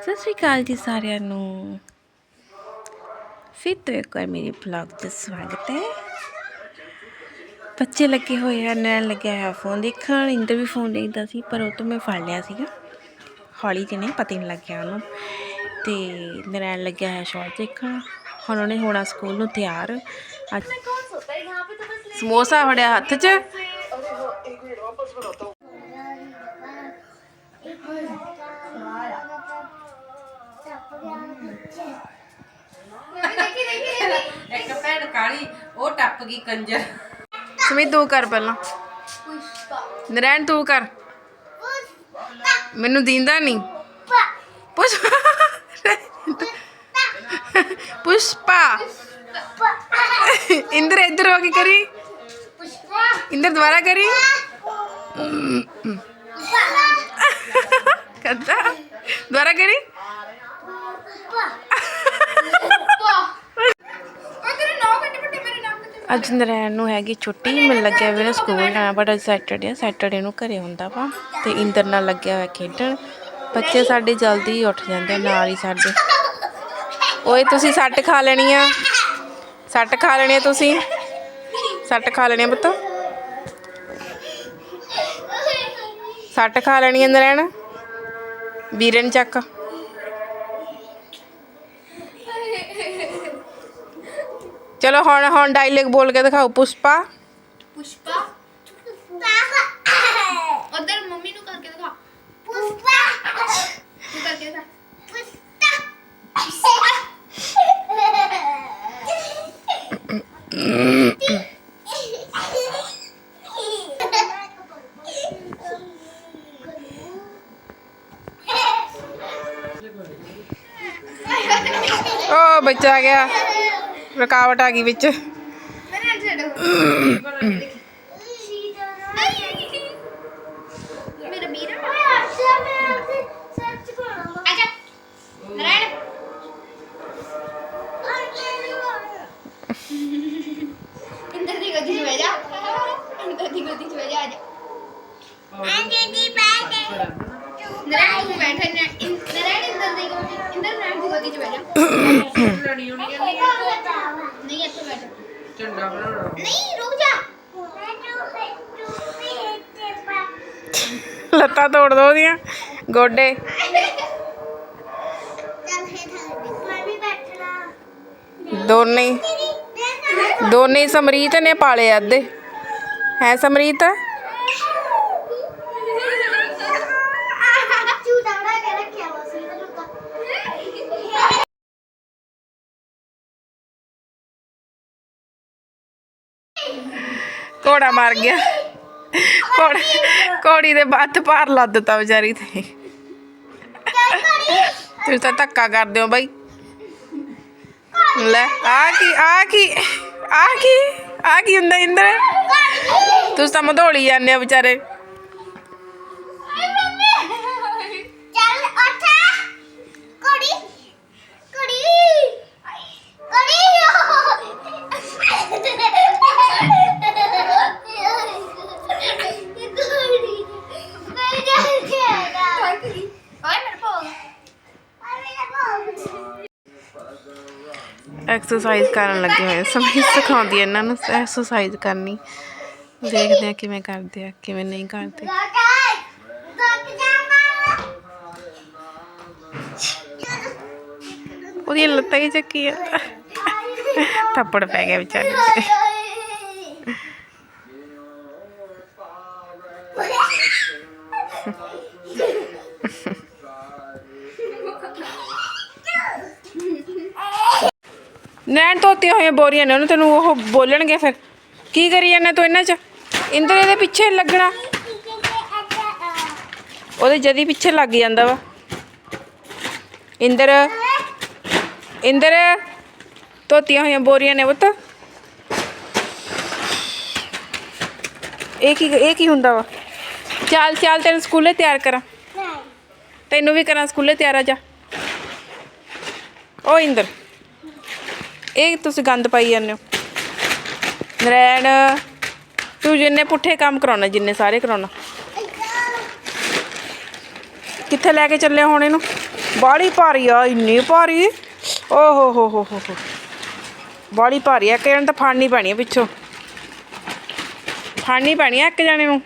ਸਤਿ ਸ਼੍ਰੀ ਅਕਾਲ ਜੀ ਸਾਰਿਆਂ ਨੂੰ। ਫਿਰ ਤੋਂ ਇੱਕ ਵਾਰ ਮੇਰੇ ਵਲੌਗ 'ਚ ਸਵਾਗਤ ਹੈ। ਬੱਚੇ ਲੱਗੇ ਹੋਏ ਆ, ਨੈਣ ਲੱਗਿਆ ਹੋਇਆ ਫੋਨ ਦੇਖਣ। ਇੰਦਰ ਵੀ ਫੋਨ ਦੇਖਦਾ ਸੀ, ਪਰ ਉਹ ਤੋਂ ਮੈਂ ਫੜ ਲਿਆ ਸੀਗਾ। ਹੌਲੀ ਜਿਹੇ ਨੇ ਪਤਾ ਨਹੀਂ ਲੱਗਿਆ ਉਹਨੂੰ। ਤੇ ਨੈਣ ਲੱਗਿਆ ਹੋਇਆ ਸ਼ਾਰਟ ਦੇਖਣ। ਹੁਣ ਉਹਨੇ ਹੋਣਾ ਸਕੂਲ ਨੂੰ ਤਿਆਰ। ਅੱਜ ਸਮੋਸਾ ਫੜਿਆ ਹੱਥ 'ਚ। ਇੱਕ ਭੈਣ ਕਾਲੀ ਉਹ ਟੱਪ ਗਈ ਕੰਜਰ। ਸਮੀਤ ਤੂੰ ਕਰ ਪਹਿਲਾਂ। ਨਰੈਣ ਤੂੰ ਕਰ। ਮੈਨੂੰ ਦੀਂਦਾ ਨਹੀਂ ਪੁਸ਼ ਪੁਸ਼ਪਾ। ਇੰਦਰ ਇੱਧਰ ਹੋ ਕੇ ਕਰੀ। ਇੰਦਰ ਦੁਬਾਰਾ ਕਰੀ। ਕਰਦਾ। ਦੁਬਾਰਾ ਕਰੀ। ਅੱਜ ਨਰੈਣ ਨੂੰ ਹੈਗੀ ਛੁੱਟੀ, ਮੈਨੂੰ ਲੱਗਿਆ ਵੀ ਨਾ ਸਕੂਲ ਜਾਣਾ ਬਟ ਅੱਜ ਸੈਟਰਡੇ ਆ ਸੈਟਰਡੇ ਨੂੰ ਘਰੇ ਹੁੰਦਾ ਵਾ ਤੇ ਇੰਦਰ ਨਾਲ ਲੱਗਿਆ ਹੋਇਆ ਖੇਡਣ। ਬੱਚੇ ਸਾਡੇ ਜਲਦੀ ਹੀ ਉੱਠ ਜਾਂਦੇ ਨਾਲ ਹੀ ਸਾਡੇ। ਓਏ, ਤੁਸੀਂ ਸੱਟ ਖਾ ਲੈਣੀ ਆ। ਸੱਟ ਖਾ ਲੈਣੀ ਆ ਤੁਸੀਂ? ਸੱਟ ਖਾ ਲੈਣੀ ਆ ਪੁੱਤ। ਸੱਟ ਖਾ ਲੈਣੀ ਆ ਨਰੈਣ। ਵੀਰਨ ਚੱਕ। ਚਲੋ ਹੁਣ ਹੁਣ ਡਾਇਲੌਗ ਬੋਲ ਕੇ ਦਿਖਾਓ ਪੁਸ਼ਪਾ। ਪੁਸ਼ਪਾ। ਉਧਰ ਮੰਮੀ ਨੂੰ ਕਰਕੇ ਦਿਖਾ। ਤੂੰ ਕਰਕੇ ਦਿਖਾ। ਓ ਬੱਚਾ ਆ ਗਿਆ। ਰੁਕਾਵਟ ਆ ਗਈ ਵਿੱਚ। ਮੇਰੇ ਨਾਲ ਛੱਡੋ ਮੇਰਾ ਵੀਰ ਆਜਾ ਨਰਾਇਣ ਇੰਦਰ ਦੀ ਗੋਦੀ 'ਚ ਬਹਿ ਜਾ। ਇੰਦਰ ਦੀ ਗੋਦੀ 'ਚ ਬਹਿ ਜਾ ਆਜਾ। ਨਰਾਇਣ ਤੂੰ ਬੈਠ ਨਰਾਇਣ ਇੰਦਰ। ਦੀ ਇੰਦਰ ਨਰਾਇਣ ਦੀ ਗੋਦੀ 'ਚ ਬਹਿ ਜਾ ਲੜੀ ਹੋਣੀ ਆ ਨਹੀਂ ਇੱਥੇ ਬੈਠ ਝੰਡਾ ਬਣਾਉਣਾ ਨਹੀਂ ਰੁਕ ਜਾ ਲੱਤਾਂ ਤੋੜ ਦੋ ਉਹਦੀਆਂ, ਗੋਡੇ। ਦੋਨੇ ਹੀ। ਦੋਨੇ ਸਮਰੀਤ ਨੇ ਪਾਲੇ ਅੱਧੇ। ਹੈ ਸਮਰੀਤ? ਘੋੜਾ ਮਰ ਗਿਆ। ਘੋੜਾ ਘੋੜੀ ਦੇ ਬੱਤ ਪਾਰ ਲੱਦਤਾ ਵਿਚਾਰੀ ਤੇ। ਤੁਸੀਂ ਤਾਂ ਧੱਕਾ ਕਰਦੇ ਹੋ ਬਾਈ। ਲੈ ਆ ਕੀ ਆ ਕੀ ਆ ਕੀ ਆ ਕੀ ਹੁੰਦਾ ਇੰਦਰ? ਤੁਸੀਂ ਤਾਂ ਮਧੋਲੀ ਜਾਂਦੇ ਹੋ ਵਿਚਾਰੇ। ਐਕਸਰਸਾਈਜ਼ ਕਰਨ ਲੱਗੇ ਹੋਏ ਆ। ਸਿਖਾਉਂਦੀ ਹੈ ਇਹਨਾਂ ਨੂੰ ਐਕਸਰਸਾਈਜ਼ ਕਰਨੀ। ਦੇਖਦੇ ਆ ਕਿਵੇਂ ਕਰਦੇ ਆ, ਕਿਵੇਂ ਨਹੀਂ ਕਰਦੇ। ਉਹਦੀਆਂ ਲੱਤਾਂ ਹੀ ਚੱਕੀ ਆ ਥੱਪੜ ਪੈ ਗਿਆ ਵਿਚਾਰੇ ਤੇ ਨੈਣ ਧੋਤੀਆਂ ਹੋਈਆਂ ਬੋਰੀਆਂ ਨੇ ਉਹਨੂੰ ਤੈਨੂੰ ਉਹ ਬੋਲਣਗੇ ਫਿਰ। ਕੀ ਕਰੀ ਜਾਂਦਾ ਤੂੰ ਇਹਨਾਂ 'ਚ? ਇੰਦਰ ਇਹਦੇ ਪਿੱਛੇ ਲੱਗਣਾ। ਉਹਦੇ ਜਦੀ ਪਿੱਛੇ ਲੱਗ ਜਾਂਦਾ ਵਾ। ਇੰਦਰ ਇੰਦਰ ਧੋਤੀਆਂ ਹੋਈਆਂ ਬੋਰੀਆਂ ਨੇ ਪੁੱਤ। ਇਹ ਕੀ ਇਹ ਕੀ ਹੁੰਦਾ ਵਾ? ਚੱਲ ਚੱਲ ਤੈਨੂੰ ਸਕੂਲੇ ਤਿਆਰ ਕਰਾਂ। ਤੈਨੂੰ ਵੀ ਕਰਾਂ ਸਕੂਲੇ ਤਿਆਰ ਆ ਜਾ। ਓ ਇੰਦਰ। ਇਹ ਤੁਸੀਂ ਗੰਦ ਪਾਈ ਜਾਂਦੇ ਹੋ। ਨਰੈਣ, ਤੂੰ ਜਿੰਨੇ ਪੁੱਠੇ ਕੰਮ ਕਰਾਉਣਾ, ਜਿੰਨੇ ਸਾਰੇ ਕਰਾਉਣਾ। ਕਿੱਥੇ ਲੈ ਕੇ ਚੱਲੇ ਹੁਣ ਇਹਨੂੰ? ਬਾੜੀ ਭਾਰੀ ਆ, ਇੰਨੀ ਭਾਰੀ। ਓ ਹੋ ਹੋ ਹੋ ਹੋ। ਹੋ ਬਾੜੀ ਭਾਰੀ ਆ ਕਿ ਤਾਂ ਫੜਨੀ ਪੈਣੀ ਆ ਪਿੱਛੋਂ। ਫੜਨੀ ਪੈਣੀ ਆ ਇੱਕ ਜਣੇ ਨੂੰ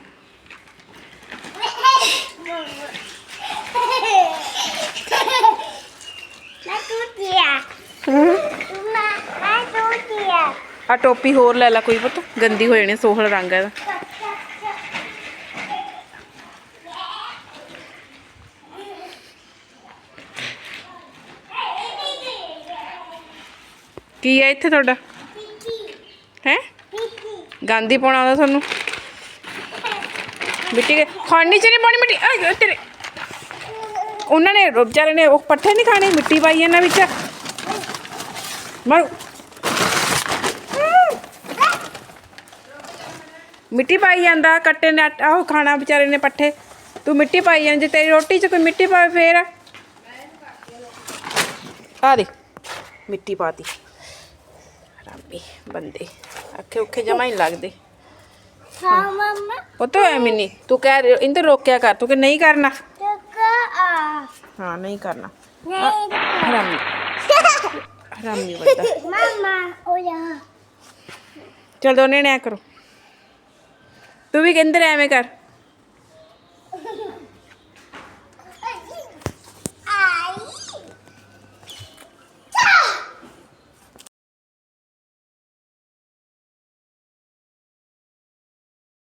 ਮੈਂ ਟੁੱਟਿਆ ਮੈਂ ਮੈਂ ਟੁੱਟਿਆ ਆ ਟੋਪੀ ਹੋਰ ਲੈ ਲੈ ਕੋਈ ਪੁੱਤ, ਗੰਦੀ ਹੋ ਜਾਣੀ ਸੋਹਲ ਰੰਗ ਆ ਇਹਦਾ। ਕੀ ਹੈ ਇੱਥੇ ਤੁਹਾਡਾ? ਹੈ? ਗਾਂਧੀ ਪਾਉਣਾ ਆਉਂਦਾ ਤੁਹਾਨੂੰ? ਮਿੱਟੀ ਦੇ ਖਾਣੀ ਚ ਨਹੀਂ ਪਾਉਣੀ ਮਿੱਟੀ, ਆਏ ਓਏ ਤੇਰੇ। ਉਹਨਾਂ ਨੇ ਵਿਚਾਰੇ ਨੇ ਉਹ ਪੱਠੇ ਨਹੀਂ ਖਾਣੇ, ਮਿੱਟੀ ਪਾਈ ਇਹਨਾਂ ਵਿੱਚ। ਮਾਰੂ। ਮਿੱਟੀ ਪਾਈ ਜਾਂਦਾ ਕੱਟੇ ਨੇ ਆਟਾ ਉਹ ਖਾਣਾ ਵਿਚਾਰੇ ਨੇ ਪੱਠੇ। ਤੂੰ ਮਿੱਟੀ ਪਾਈ ਜਾਂ ਜੇ ਤੇਰੀ ਰੋਟੀ 'ਚ ਕੋਈ ਮਿੱਟੀ ਪਾਵੇ ਫੇਰ? ਆ ਦੇ ਮਿੱਟੀ ਪਾਤੀ। ਰਾਮੀ ਬੰਦੇ ਅੱਖੇ ਉੱਖੇ ਜਮਾ ਹੀ ਲੱਗਦੇ। ਹਾਂ ਮਮਾ। ਉਹ ਤਾਂ ਐਵੇਂ ਨਹੀਂ ਤੂੰ ਕਹਿ ਤੇ ਰੋਕਿਆ ਕਰ ਤੂੰ ਕਿ ਨਹੀਂ ਕਰਨਾ? ਆ। ਹਾਂ ਨਹੀਂ ਕਰਨਾ। ਨਹੀਂ ਹਰਾਮੀ। ਹਰਾਮੀ ਬੰਦਾ। ਮਮਾ ਓਇਆ ਚਲ ਦੋਨੇ ਨੇ ਕਰੋ। ਤੂੰ ਵੀ ਕਹਿੰਦੇ ਐਵੇਂ ਕਰ।